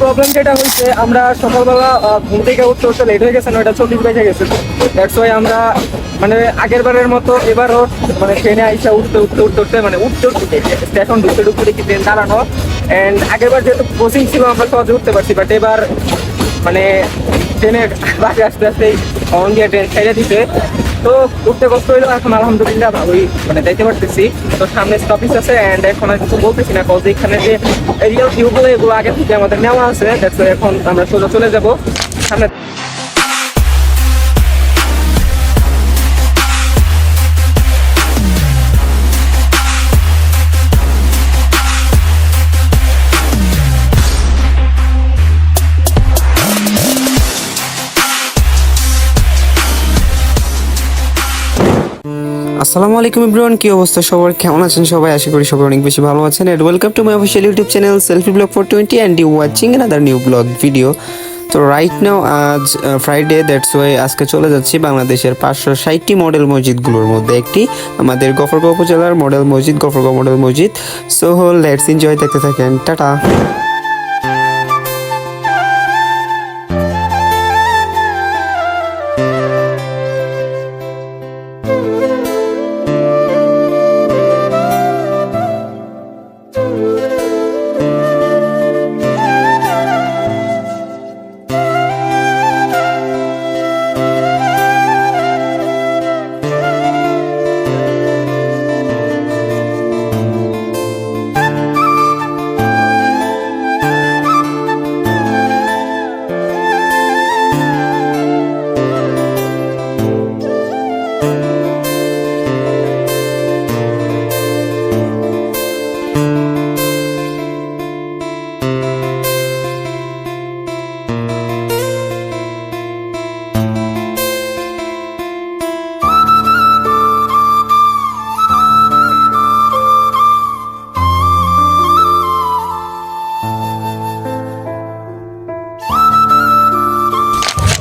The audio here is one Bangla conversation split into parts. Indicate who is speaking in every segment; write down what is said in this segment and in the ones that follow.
Speaker 1: প্রবলেম যেটা হয়েছে, আমরা সকালবেলা ঘুম থেকে উঠতে উঠতে লেট হয়ে গেছে, নয়টা চল্লিশ বেজে গেছে। দ্যাটস ওয়াই আমরা মানে আগের বারের মতো এবারও মানে ট্রেনে আইসা উঠতে উঠতে উঠতে উঠতে মানে উঠতে উঠতে স্টেশন ঢুকতে ঢুকতে দেখি ট্রেন দাঁড়ানো। অ্যান্ড আগের বার যেহেতু কোচিং ছিল, আমরা সহজে উঠতে পারছি বাট এবার মানে ট্রেনের বাসে আস্তে আস্তে অন দিয়ে ট্রেন ছেড়ে দিতে তো উঠতে কষ্ট হইল এখন আলহামদুলিল্লাহ ভালোই মানে যাইতে পারতেছি। তো সামনে স্টপিস আছে অ্যান্ড এখন আর কিছু বলতেছি না কজ এখানে যে রিয়েল ভিউগুলো এগুলো আগে থেকে আমাদের নেওয়া আছে এখন আমরা সোজা চলে যাব। সামনে
Speaker 2: আসসালামু আলাইকুম এভরিওয়ান, কি অবস্থা সবার? কেমন আছেন সবাই? আশা করি সবাই অনেক বেশি ভালো আছেন। And welcome to my official YouTube channel selfie vlog for twenty and you watching another new vlog video তো রাইট নাও আজ ফ্রাইডে দ্যাটস ওয়াই আজকে চলে যাচ্ছি বাংলাদেশের পাঁচশো ষাটটি মডেল মসজিদগুলোর মধ্যে একটি। আমাদের গফরগাঁও উপজেলার মডেল মসজিদ, গফরগাঁও মডেল মসজিদ। সো লেটস এনজয় দেখতে থাকেন। টাটা।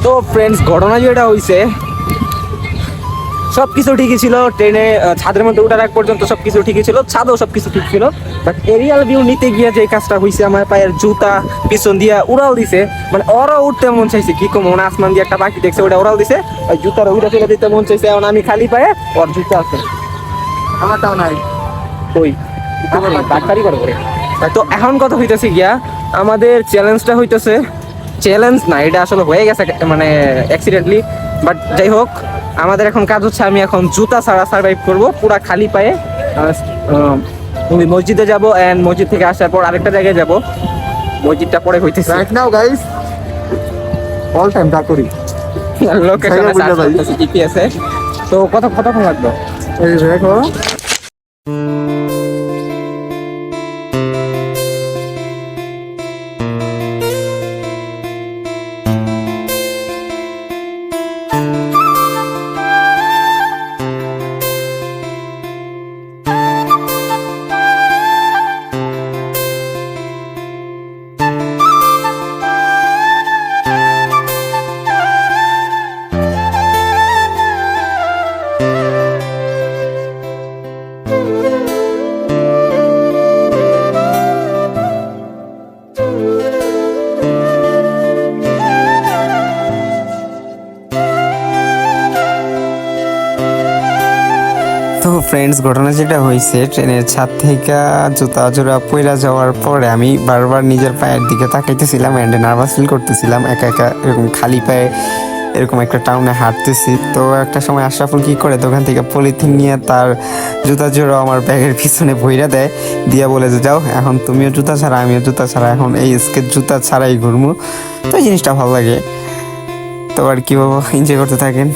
Speaker 1: তো ফ্রেন্ডস ঘটনা যেটা হয়েছে সব কিছু ঠিকই ছিল ট্রেনে ছাদের মধ্যে উঠার আগ পর্যন্ত সব কিছু ঠিকই ছিল ছাদও সব কিছু ঠিক ছিল বাট এরিয়াল ভিউ নিতে গিয়ে যে কাজটা হয়েছে আমার পায়ের জুতা পিছন দিয়ে উড়াল দিছে মানে ওরা উঠতে মন চাইছে কি কম মনে আসমান দিয়ে একটা পাখি দেখছে ওটা উড়াল দিছে ওই জুতার উড়ে ফেলে দিতে মন চাইছে এখন আমি খালি পায়ে ওর জুতা আছে। আমারটাও নাই। ওই ডাক্তারি করে করে তো এখন কথা হইতেছে গিয়া আমাদের চ্যালেঞ্জটা হইতেছে চ্যালেঞ্জ না এটা আসলে হয়ে গেছে মানে অ্যাক্সিডেন্টলি বাট যাই হোক আমাদের এখন কাজ হচ্ছে আমি এখন জুতা ছাড়া সার্ভাইভ করব পুরা খালি পায়ে। আহ, মসজিদে যাব এন্ড মসজিদ থেকে আসার পর আরেকটা জায়গায় যাব। মসজিদটা পরে হইতেছে।
Speaker 3: Right now guys all time তা করি।
Speaker 1: লোকেশন
Speaker 3: যায়।
Speaker 1: জিপিএসে তো কত কতক্ষণ লাগবে?
Speaker 3: এই দেখো।
Speaker 2: ফ্রেন্ডস ঘটনা যেটা হয়েছে, ট্রেনের ছাদ থেকে জুতা জোড়া পইরা যাওয়ার পরে আমি বারবার নিজের পায়ের দিকে তাকাইতেছিলাম অ্যান্ড নার্ভাস ফিল করতেছিলাম, একা একা এরকম খালি পায়ে এরকম একটা টাউনে হাঁটতেছি। তো একটা সময় আশরাফুল কি করে, দোকান থেকে পলিথিন নিয়ে তার জুতা জোড়া আমার ব্যাগের পিছনে ভইরা দেয়, দিয়া বলে যে, যাও, এখন তুমিও জুতা ছাড়া, আমিও জুতা ছাড়া, এখন এই স্কেট জুতা ছাড়াই ঘুরমু। তো জিনিসটা ভালো লাগে। তো আর কি বলব এনজয় করতে থাকেন।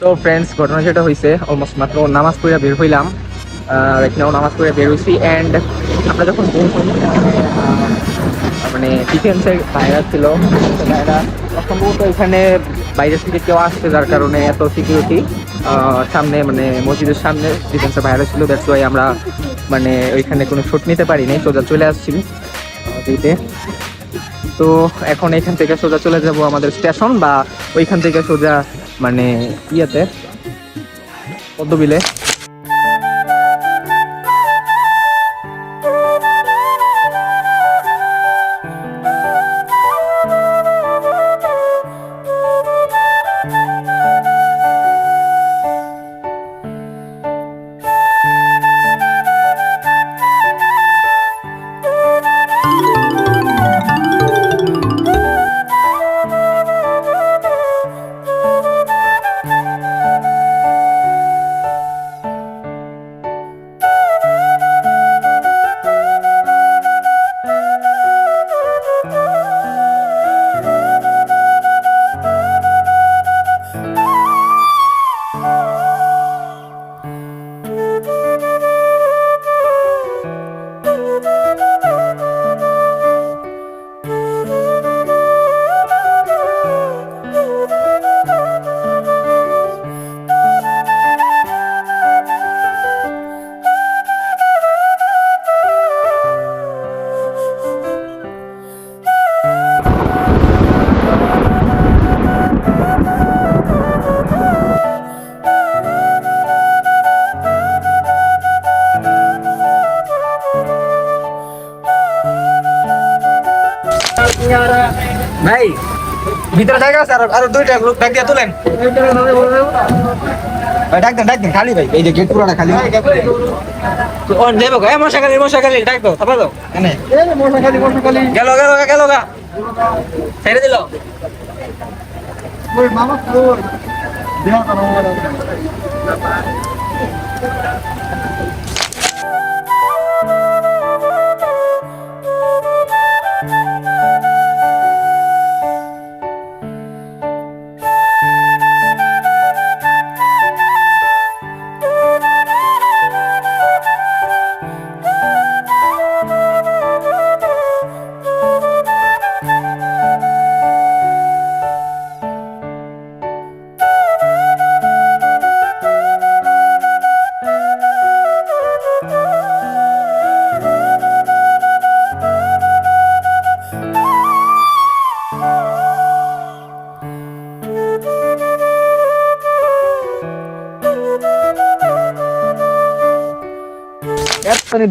Speaker 1: তো ফ্রেন্ডস ঘটনা যেটা হয়েছে অলমোস্ট মাত্র নামাজ পড়ে বের হইলাম। আর এখানেও নামাজ পড়ে বের হয়েছি অ্যান্ড আমরা যখন মানে ডিফেন্সের ভাইরা ছিল ভাইরা সম্ভবত এখানে বাইরে থেকে কেউ আসছে যার কারণে এত সিকিউরিটি সামনে মানে মসজিদের সামনে ডিফেন্সের ভাইরা ছিল দ্যাটস ওয়াই আমরা মানে ওইখানে কোনো শুট নিতে পারি নাই, সোজা চলে আসছি। দিতে তো এখন এখান থেকে সোজা চলে যাব আমাদের স্টেশন বা ওইখান থেকে সোজা মানে ইয়েতে পদ্মবিলে। ভাই ভিতরে জায়গা আছে আর আর দুইটা লোক ডাক দিয়ে তুলেন। ভাই ডাক দেন ডাক দেন খালি ভাই এই যে গেট পুরোটা খালি। ও দেবো গো মশাকালি মশাকালি ডাক দাও থাপা দাও। এনে।
Speaker 3: মশাখালি মশাখালি
Speaker 1: গেল গেল গেল গা। ছেড়ে দিল।
Speaker 3: ওই মামা তোর দেওয়া কেন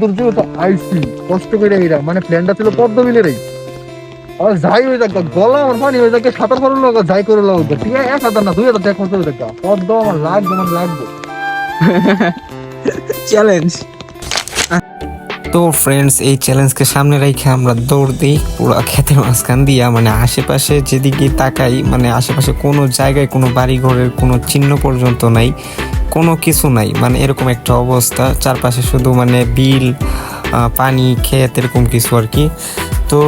Speaker 3: দুর্যোগ তো আইসি কষ্ট করে এরা মানে প্ল্যানটা ছিল পদ্ম বিলের এই। আর যাই হয়ে যাক গলা আমার পানি হয়ে যাকে সাঁতার ফারুন লোক যাই করে লোক ঠিক আছে? এক হাজার না দুই হাজার টাকা খরচ হয়ে যাক পদ্ম আমার লাগবে আমার লাগবে।
Speaker 1: চ্যালেঞ্জ
Speaker 2: তো ফ্রেন্ডস এই চ্যালেঞ্জকে সামনে রেখে আমরা দৌড় দিই পুরো ক্ষেতের মাঝখান দিয়া মানে আশেপাশে যেদিকে তাকাই মানে আশেপাশে কোনো জায়গায় কোনো বাড়ি ঘরের কোনো চিহ্ন পর্যন্ত নাই। কোনো কিছু নাই। মানে এরকম একটা অবস্থা। চারপাশে শুধু মানে বিল পানি, ক্ষেত এরকম কিছু আর কি। তো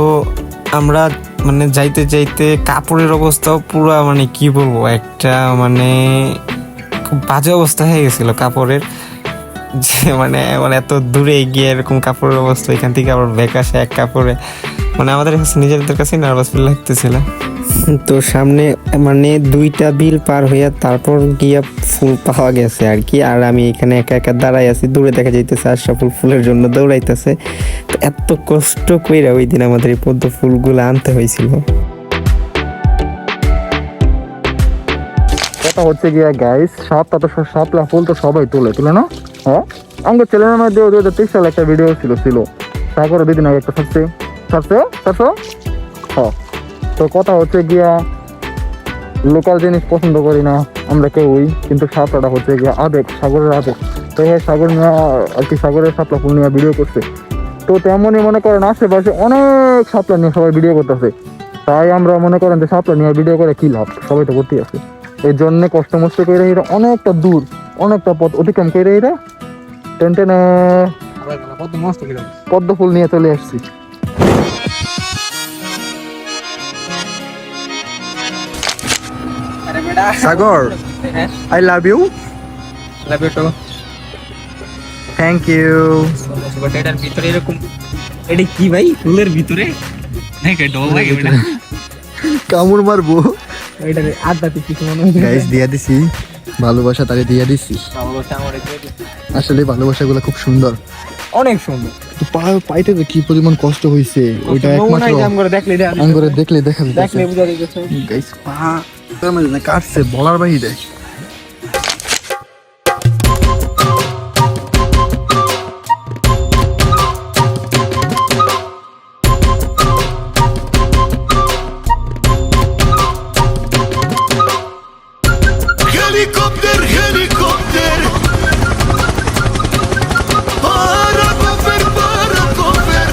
Speaker 2: আমরা মানে যাইতে যাইতে কাপড়ের অবস্থা পুরো মানে কি বলব, একটা মানে খুব বাজে অবস্থা হয়ে গেছিল কাপড়ের। যে মানে মানে এত দূরে গিয়ে এরকম কাপড়ের অবস্থা, এখান থেকে আবার ব্যাক আসে এক কাপড়ে। মানে আমাদের কাছে, নিজেদের কাছে নার্ভাস ফিল লাগতেছিল। তো সামনে মানে দুইটা বিল পার হইয়া তারপর গিয়া ফুল পাওয়া গেছে আর কি আর আমি এখানে একা একা দাঁড়াই আছি, দূরে দেখা যাইতেছে আর সফল ফুলের জন্য দৌড়াইতেছে। এত কষ্ট কইরা ওই দিন আমাদের এই পদ্ম ফুলগুলো আনতে হয়েছিল
Speaker 3: কথা হচ্ছে গিয়া গাইস সাপটা তো সাপলা ফুল তো সবাই তোলে, তুলে না? হ্যাঁ? আমাদের চ্যানেলের মধ্যে দু হাজার তেইশ সালে একটা ভিডিও ছিল ছিল। তারপরে দুদিন আগে একটা ছাড়ছে ছাড়ছে ছাড়ছো হ্যাঁ তো কথা হচ্ছে গিয়া লোকাল জিনিস পছন্দ করি না আমরা কেউই কিন্তু সাপলাটা হচ্ছে গিয়া আবেগ সাগরের আবেগ। তো এই সাগর নিয়ে আর কি সাগরের সাপলা ফুল নিয়ে ভিডিও করছে। তো তেমনই মনে করেন আশেপাশে অনেক সাপলা নিয়ে সবাই ভিডিও করতেছে। তাই আমরা মনে করেন যে সাপলা নিয়ে ভিডিও করে কী লাভ? সবাই তো করতেই আছে। এর জন্যে কষ্ট মষ্ট করে এরা অনেকটা দূর অনেকটা পথ অতিক্রম করে এরা। টেন টেনে
Speaker 1: মস্ত
Speaker 3: পদ্ম ফুল নিয়ে চলে আসছি।
Speaker 1: Sagar
Speaker 3: I love you
Speaker 1: love you too
Speaker 3: thank you
Speaker 1: but এটার ভিতরে এরকম এটা কি ভাই? ফুলের ভিতরে? দেখ ডল লাগে
Speaker 3: কামড় মারবো।
Speaker 1: আড্ডাতে কিছু মনে হয়।
Speaker 3: গাইস দিয়া দিছি। ভালোবাসা তাকে দিয়া দিছি।
Speaker 1: ভালোবাসা আমার
Speaker 3: আসলে ভালোবাসাগুলো খুব সুন্দর।
Speaker 1: অনেক সুন্দর।
Speaker 3: তো পাইতে কি পরিমাণ কষ্ট হয়েছে ওইটা একমাত্র
Speaker 1: দেখলে এটা-
Speaker 3: দেখলে দেখা
Speaker 1: দেখলে বুঝা যাচ্ছে
Speaker 3: গাইস পা তার মানে না কাটছে বলার বাহিরে
Speaker 4: Helikopter, helikopter Parakofer, parakofer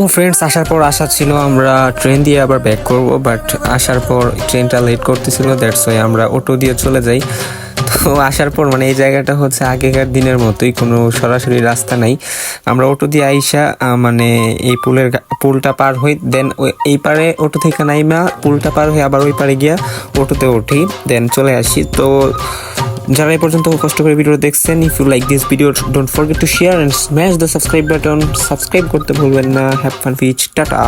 Speaker 2: তো ফ্রেন্ডস আসার পর আশা ছিল আমরা ট্রেন দিয়ে আবার ব্যাক করব বাট আসার পর ট্রেনটা লেট করতেছিল দ্যাটস ওয়াই আমরা অটো দিয়ে চলে যাই। তো আসার পর মানে এই জায়গাটা হচ্ছে আগেকার দিনের মতোই, কোনো সরাসরি রাস্তা নাই। আমরা অটো দিয়ে আইসা মানে এই পুলের পুলটা পার হই দেন এই পারে অটো থেকে নাইমা, পুলটা পার হয়ে আবার ওই পারে গিয়া অটোতে উঠি দেন চলে আসি। তো যারা এই পর্যন্ত কষ্ট করে ভিডিও দেখছেন if you like this video don't forget to share and smash the subscribe button subscribe করতে ভুলবেন না। হ্যাভ ফান ফিচ টাটা